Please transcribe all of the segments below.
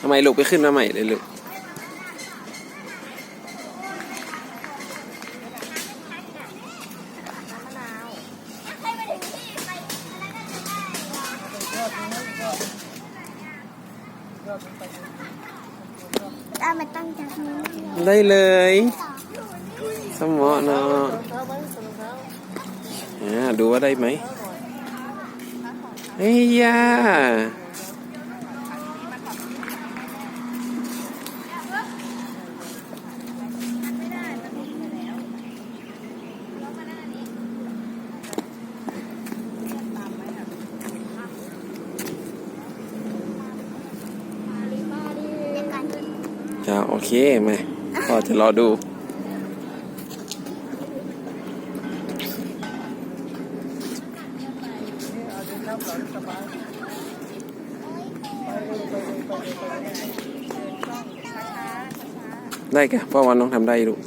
ทำไมลูกไปขึ้นมาใหม่เลยลูกเอามาตั้งจากนี้ได้เลยสมอเนาะดูว่าได้ไหมเฮ้ยยา จ้าโอเคมพ่อจะรอดู ได้แกเพราะว่าน้องทำได้ลูก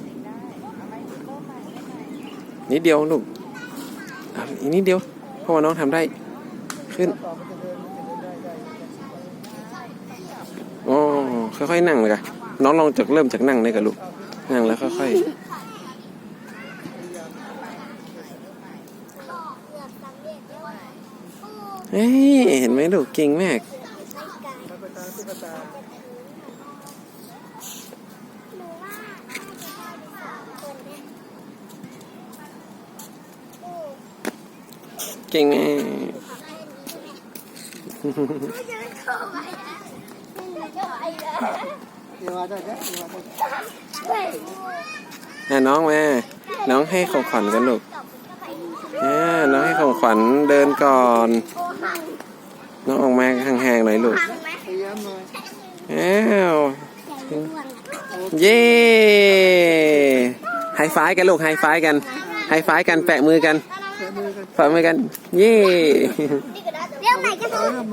นิดเดียวลูกอีกนิดเดียวเพราะว่าน้องทำได้ ขึ้นโอ้ค่อยๆนั่งเลยกะ น้องลองจากเริ่มจากนั่งเลยกับลูก นั่งแล้วค่อยๆเฮ้ยเห็นไหมลูกเก่งมากเก่งมาก อะน้องมาน้องให้ของขวัญกันลูกอ่าน้องให้ของขวัญเดินก่อน น้องออกมาห่างๆหน่อยลูกอ้าวเย้ไฮไฟกันลูกไฮไฟกันไฮไฟกันแปะมือกันแปะมือกัน เย้